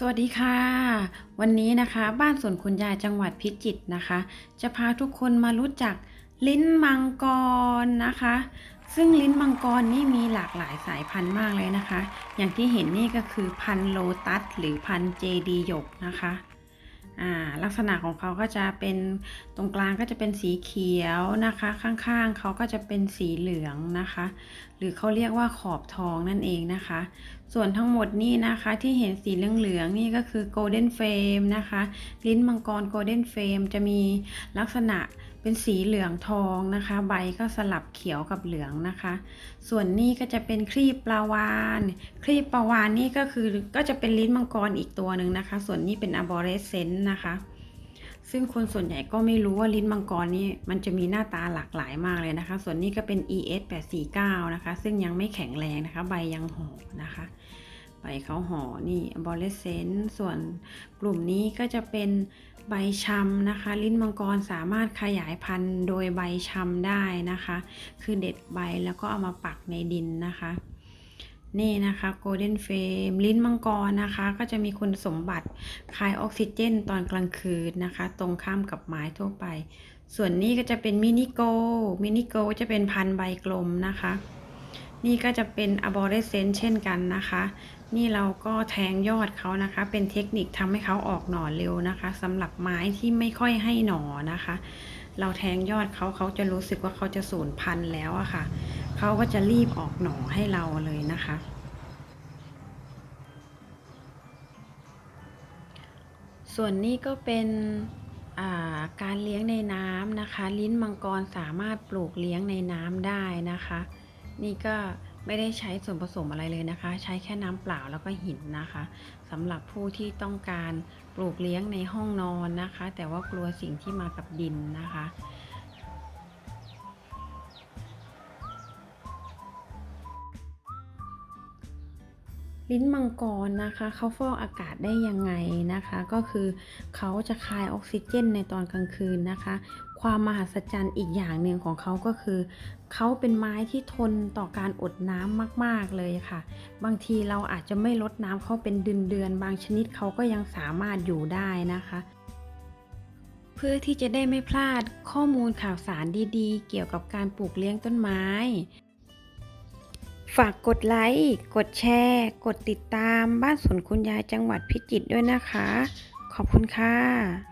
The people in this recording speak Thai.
สวัสดีค่ะ วันนี้นะคะบ้านสวนคุณยายจังหวัดพิจิตรนะคะ จะพาทุกคนมารู้จักลิ้นมังกรนะคะ ซึ่งลิ้นมังกรนี่มีหลากหลายสายพันธุ์มากเลยนะคะ อย่างที่เห็นนี่ก็คือพันธุ์โลตัสหรือพันธุ์เจดีหยกนะคะ ลักษณะของเขาก็จะเป็นตรงกลางก็จะเป็นสีเขียวนะคะ ข้างๆเขาก็จะเป็นสีเหลืองนะคะ หรือเขาเรียกว่าขอบทองนั่นเองนะคะ ส่วนทั้งหมดนี่นะคะที่เห็นสีเหลืองๆนี่ก็คือ Golden Frame นะคะ ลิ้นมังกร Golden Frame จะมีลักษณะ เป็นสีเหลืองทองนะคะ ใบก็สลับเขียวกับเหลืองนะคะ ส่วนนี้ก็จะเป็นครีบปลาวานครีบปลาวานนี่ก็คือก็จะเป็นลิ้นมังกรอีกตัวหนึ่งนะคะ ส่วนนี้เป็น arborescent นะคะ ซึ่งคนส่วนใหญ่ก็ไม่รู้ว่าลิ้นมังกรนี่มันจะมีหน้าตาหลากหลายมากเลยนะคะ ส่วนนี้ก็เป็น ES 849นะคะ ซึ่งยังไม่แข็งแรงนะคะ ใบยังห่อนะคะ เขาห่อนี่ arborescent ส่วนกลุ่มนี้ก็จะเป็นใบชำนะคะ ลิ้นมังกรสามารถขยายพันธุ์โดยใบชำได้นะคะ คือเด็ดใบแล้วก็เอามาปักในดินนะคะนี่นะคะ Golden Frame ลิ้นมังกรนะคะ ก็จะมีคุณสมบัติคายออกซิเจนตอนกลางคืนนะคะ ตรงข้ามกับไม้ทั่วไป ส่วนนี้ก็จะเป็นมินิโกมินิโกจะเป็นพันธุ์ใบกลมนะคะ นี่ก็จะเป็น arborescent เช่นกันนะคะ นี่เราก็แทงยอดเขานะคะ เป็นเทคนิคทำให้เขาออกหน่อเร็วนะคะสำหรับไม้ที่ไม่ค่อยให้หน่อนะคะ เราแทงยอดเขาเขาจะรู้สึกว่าเขาจะสูญพันธุ์แล้วอะค่ะเขาก็จะรีบออกหน่อให้เราเลยนะคะส่วนนี้ก็เป็นาการเลี้ยงในน้ำนะคะ ลิ้นมังกรสามารถปลูกเลี้ยงในน้ำได้นะคะ นี่ก็ไม่ได้ใช้ส่วนผสมอะไรเลยนะคะ ใช้แค่น้ำเปล่าแล้วก็หินนะคะสำหรับผู้ที่ต้องการปลูกเลี้ยงในห้องนอนนะคะ แต่ว่ากลัวสิ่งที่มากับดินนะคะ ลิ้นมังกรนะคะเขาฟอกอากาศได้ยังไงนะคะ ก็คือเขาจะคายออกซิเจนในตอนกลางคืนนะคะ ความมหัศจรรย์อีกอย่างหนึ่งของเขาก็คือเขาเป็นไม้ที่ทนต่อการอดน้ำมาก ๆเลยค่ะ บางทีเราอาจจะไม่ลดน้ำเขาเป็นเดือนๆบางชนิดเขาก็ยังสามารถอยู่ได้นะคะเพื่อที่จะได้ไม่พลาดข้อมูลข่าวสารดีๆ เกี่ยวกับการปลูกเลี้ยงต้นไม้ ฝากกดไลค์ กดแชร์ กดติดตามบ้านสวนคุณยายจังหวัดพิจิตรด้วยนะคะ ขอบคุณค่ะ